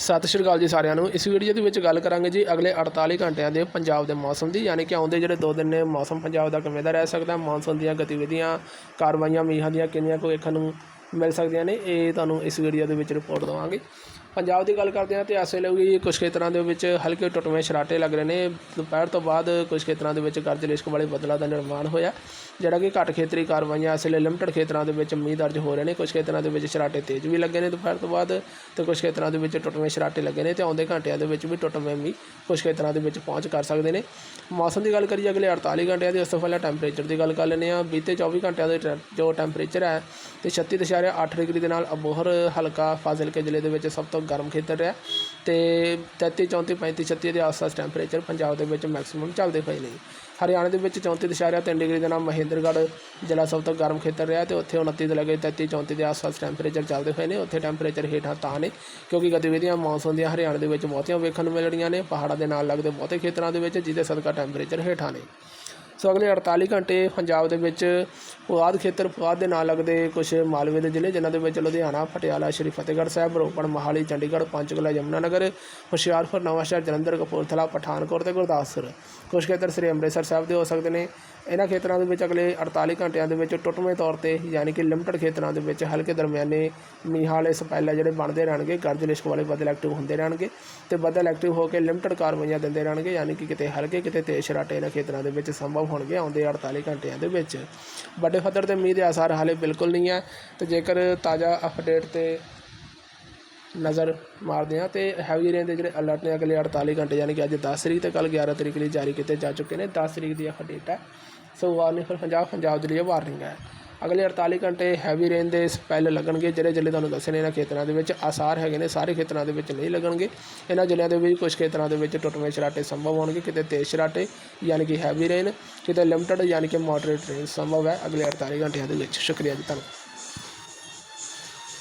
ਸਤਿ ਸ਼੍ਰੀ ਅਕਾਲ ਜੀ ਸਾਰਿਆਂ ਨੂੰ। ਇਸ ਵੀਡੀਓ ਦੇ ਵਿੱਚ ਗੱਲ ਕਰਾਂਗੇ ਜੀ ਅਗਲੇ 48 ਘੰਟਿਆਂ ਦੇ ਪੰਜਾਬ ਦੇ ਮੌਸਮ ਦੀ, ਯਾਨੀ ਕਿ ਆਉਂਦੇ ਜਿਹੜੇ ਦੋ ਦਿਨ ਨੇ ਮੌਸਮ ਪੰਜਾਬ ਦਾ ਕਿਵੇਂ ਦਾ ਰਹਿ ਸਕਦਾ, ਮੌਨਸੂਨ ਦੀਆਂ ਗਤੀਵਿਧੀਆਂ, ਕਾਰਵਾਈਆਂ, ਮੀਂਹਾਂ ਦੀਆਂ ਕਿੰਨੀਆਂ ਕੁ ਵੇਖਣ ਨੂੰ ਮਿਲ ਸਕਦੀਆਂ ਨੇ, ਇਹ ਤੁਹਾਨੂੰ ਇਸ ਵੀਡੀਓ ਦੇ ਵਿੱਚ ਰਿਪੋਰਟ ਦਵਾਂਗੇ। ਪੰਜਾਬ ਦੀ ਗੱਲ ਕਰਦੇ ਹਾਂ ਤੇ ਇਸ ਵੇਲੇ ਵੀ ਕੁਝ ਖੇਤਰਾਂ ਦੇ ਵਿੱਚ ਹਲਕੇ ਟੁੱਟਵੇਂ ਸ਼ਰਾਟੇ ਲੱਗ ਰਹੇ ਨੇ। ਦੁਪਹਿਰ ਤੋਂ ਬਾਅਦ ਕੁਝ ਖੇਤਰਾਂ ਦੇ ਵਿੱਚ ਗਰਜ ਲਿਸ਼ਕ ਵਾਲੇ ਬੱਦਲਾਂ ਦਾ ਨਿਰਮਾਣ ਹੋਇਆ। ਜਿਹੜਾ ਕਿ ਘੱਟ ਖੇਤਰੀ ਕਾਰਵਾਈਆਂ, ਇਸ ਵੇਲੇ ਲਿਮਟਡ ਖੇਤਰਾਂ ਦੇ ਵਿੱਚ ਮੀਂਹ ਦਰਜ ਹੋ ਰਹੇ ਨੇ। ਕੁਝ ਖੇਤਰਾਂ ਦੇ ਵਿੱਚ ਸ਼ਰਾਟੇ ਤੇਜ਼ ਵੀ ਲੱਗੇ ਨੇ ਦੁਪਹਿਰ ਤੋਂ ਬਾਅਦ ਤੇ ਕੁਝ ਖੇਤਰਾਂ ਦੇ ਵਿੱਚ ਟੁੱਟਵੇਂ ਸ਼ਰਾਟੇ ਲੱਗੇ ਨੇ ਤੇ ਆਉਂਦੇ ਘੰਟਿਆਂ ਦੇ ਵਿੱਚ ਵੀ ਟੁੱਟਵੇਂ ਮੀਂਹ ਕੁਝ ਖੇਤਰਾਂ ਦੇ ਵਿੱਚ ਪਹੁੰਚ ਕਰ ਸਕਦੇ ਨੇ। ਮੌਸਮ ਦੀ ਗੱਲ ਕਰੀਏ, ਅਗਲੇ 48 ਘੰਟਿਆਂ ਦੀ, ਉਸ ਤੋਂ ਪਹਿਲਾਂ ਟੈਂਪਰੇਚਰ ਦੀ ਗੱਲ ਕਰ ਲੈਂਦੇ ਆ ਬੀਤੇ 24 ਘੰਟਿਆਂ ਦੇ ਟੈ- ਜੋ ਟੈਂਪਰੇਚਰ ਹੈ ਤੇ 36.8 ਡਿਗਰੀ ਦੇ ਨਾਲ ਅਬੋਹਰ ਹਲਕਾ ਫਾਜ਼ਿਲਕੇ ਜ਼ਿਲ੍ਹੇ ਦੇ ਵਿੱਚ ਸਭ ਤੋਂ ਗਰਮ ਖੇਤਰ ਰਿਹਾ ਤੇ 33 34 35 36 ਦੇ ਆਸ-ਪਾਸ ਟੈਂਪਰੇਚਰ ਪੰਜਾਬ ਦੇ ਵਿੱਚ ਮੈਕਸਿਮਮ ਚੱਲਦੇ ਪਏ ਨੇ। ਹਰਿਆਣਾ ਦੇ ਵਿੱਚ 34.3 ਡਿਗਰੀ ਦੇ ਨਾਲ ਮਹੇਂਦਰਗੜ੍ਹ ਜ਼ਿਲ੍ਹਾ ਸਭ ਤੋਂ ਗਰਮ ਖੇਤਰ ਰਿਹਾ ਤੇ ਉੱਥੇ 29 ਦੇ ਲੱਗੇ 33 34 ਦੇ ਆਸ-ਪਾਸ ਟੈਂਪਰੇਚਰ ਚੱਲਦੇ ਹੋਏ ਨੇ। ਉੱਥੇ ਟੈਂਪਰੇਚਰ ਹੇਠਾਂ ਤਾਂ ਨੇ, ਕਿਉਂਕਿ ਗਤੀਵਿਧੀਆਂ ਮੌਨਸੂਨ ਦੀਆਂ ਹਰਿਆਣਾ ਦੇ ਵਿੱਚ ਬਹੁਤੀਆਂ ਵੇਖਣ ਨੂੰ ਮਿਲ ਰਹੀਆਂ ਨੇ। ਪਹਾੜਾਂ ਦੇ ਨਾਲ ਲੱਗਦੇ ਬਹੁਤੇ ਖੇਤਰਾਂ ਦੇ ਵਿੱਚ, ਜਿਹਦੇ ਸਦਕਾ ਟੈਂਪਰੇਚਰ ਹੇਠਾਂ ਨੇ। ਸੋ ਅਗਲੇ 48 ਘੰਟੇ ਪੰਜਾਬ ਦੇ ਵਿੱਚ ਪੁਆਧ ਖੇਤਰ ਪੁਆਧ ਦੇ ਨਾਲ ਲੱਗਦੇ ਕੁਝ ਮਾਲਵੇ ਦੇ ਜ਼ਿਲ੍ਹੇ, ਜਿਨ੍ਹਾਂ ਦੇ ਵਿੱਚ ਲੁਧਿਆਣਾ, ਪਟਿਆਲਾ, ਸ਼੍ਰੀ ਫਤਿਹਗੜ੍ਹ ਸਾਹਿਬ, ਰੋਪੜ, ਮੋਹਾਲੀ, ਚੰਡੀਗੜ੍ਹ, ਪੰਚਕੂਲਾ, ਯਮੁਨਾਨਗਰ, ਹੁਸ਼ਿਆਰਪੁਰ ਨਵਾਂਸ਼ਹਿਰ ਜਲੰਧਰ, ਕਪੂਰਥਲਾ, ਪਠਾਨਕੋਟ ਤੇ ਗੁਰਦਾਸਪੁਰ। ਕੁਝ ਖੇਤਰ ਸ੍ਰੀ ਅੰਮ੍ਰਿਤਸਰ ਸਾਹਿਬ ਦੇ ਹੋ ਸਕਦੇ ਨੇ। ਇਹਨਾਂ ਖੇਤਰਾਂ ਦੇ ਵਿੱਚ ਅਗਲੇ 48 ਘੰਟਿਆਂ ਦੇ ਵਿੱਚ ਟੁੱਟਵੇਂ ਤੌਰ ਤੇ ਯਾਨੀ ਕਿ ਲਿਮਟਡ ਖੇਤਰਾਂ ਦੇ ਵਿੱਚ ਹਲਕੇ ਦਰਮਿਆਨੇ ਮੀਂਹਾਂ ਵਾਲੇ ਸਪੈਲਾ ਜਿਹੜੇ ਬਣਦੇ ਰਹਿਣਗੇ, ਗਰਜ ਲਿਸ਼ਕ ਵਾਲੇ ਬੱਦਲ ਐਕਟਿਵ ਹੁੰਦੇ ਰਹਿਣਗੇ ਤੇ ਬੱਦਲ ਐਕਟਿਵ ਹੋ ਕੇ ਲਿਮਟਡ ਕਾਰਵਾਈਆਂ ਦਿੰਦੇ ਰਹਿਣਗੇ, ਯਾਨੀ ਕਿ ਕਿਤੇ ਹਲਕੇ, ਕਿਤੇ ਤੇਜ਼ ਸ਼ਰਾਟੇ ਇਹਨਾਂ ਖੇਤਰਾਂ ਦੇ ਵਿੱਚ ਸੰਭਵ ਹੋਣਗੇ ਆਉਂਦੇ 48 ਘੰਟਿਆਂ ਦੇ ਵਿੱਚ। ਵੱਡੇ ਪੱਧਰ ਤੇ ਮੀਂਹ ਦੇ ਆਸਾਰ ਹਾਲੇ ਬਿਲਕੁਲ ਨਹੀਂ ਹੈ ਤੇ ਜੇਕਰ ਤਾਜ਼ਾ ਅਪਡੇਟ ਤੇ ਨਜ਼ਰ ਮਾਰਦੇ ਹਾਂ ਤੇ ਹੈਵੀ ਰੇਨ ਦੇ ਜਿਹੜੇ ਅਲਰਟ ਨੇ ਅਗਲੇ 48 ਘੰਟੇ ਯਾਨੀ ਕਿ ਅੱਜ 10 ਤਰੀਕ ਤੇ ਕੱਲ 11 ਤਰੀਕ ਲਈ ਜਾਰੀ ਕੀਤੇ ਜਾ ਚੁੱਕੇ ਨੇ। 10 ਤਰੀਕ ਦੀ ਅਪਡੇਟ ਹੈ। ਸੋ ਵਾਰਨਿੰਗ ਫਿਰ ਪੰਜਾਬ ਪੰਜਾਬ ਦੇ ਲਈ ਵਾਰਨਿੰਗ ਹੈ। ਅਗਲੇ 48 ਘੰਟੇ ਹੈਵੀ ਰੇਨ ਦੇ ਸਪੈਲ ਲੱਗਣਗੇ, ਜਿਹੜੇ ਜ਼ਿਲ੍ਹੇ ਤੁਹਾਨੂੰ ਦੱਸੇ ਨੇ ਇਹਨਾਂ ਖੇਤਰਾਂ ਦੇ ਵਿੱਚ, ਆਸਾਰ ਹੈਗੇ ਨੇ, ਸਾਰੇ ਖੇਤਰਾਂ ਦੇ ਵਿੱਚ ਨਹੀਂ ਲੱਗਣਗੇ। ਇਹਨਾਂ ਜ਼ਿਲ੍ਹਿਆਂ ਦੇ ਵਿੱਚ ਕੁਝ ਖੇਤਰਾਂ ਦੇ ਵਿੱਚ ਟੁੱਟਵੇਂ ਛਰਾਟੇ ਸੰਭਵ ਹੋਣਗੇ, ਕਿਤੇ ਤੇਜ਼ ਛਰਾਟੇ ਯਾਨੀ ਕਿ ਹੈਵੀ ਰੇਨ ਕਿਤੇ ਲਿਮਟਿਡ ਯਾਨੀ ਕਿ ਮੋਡਰੇਟ ਰੇਨ ਸੰਭਵ ਹੈ ਅਗਲੇ 48 ਘੰਟਿਆਂ ਦੇ ਵਿੱਚ। ਸ਼ੁਕਰੀਆ ਜੀ ਤੁਹਾਨੂੰ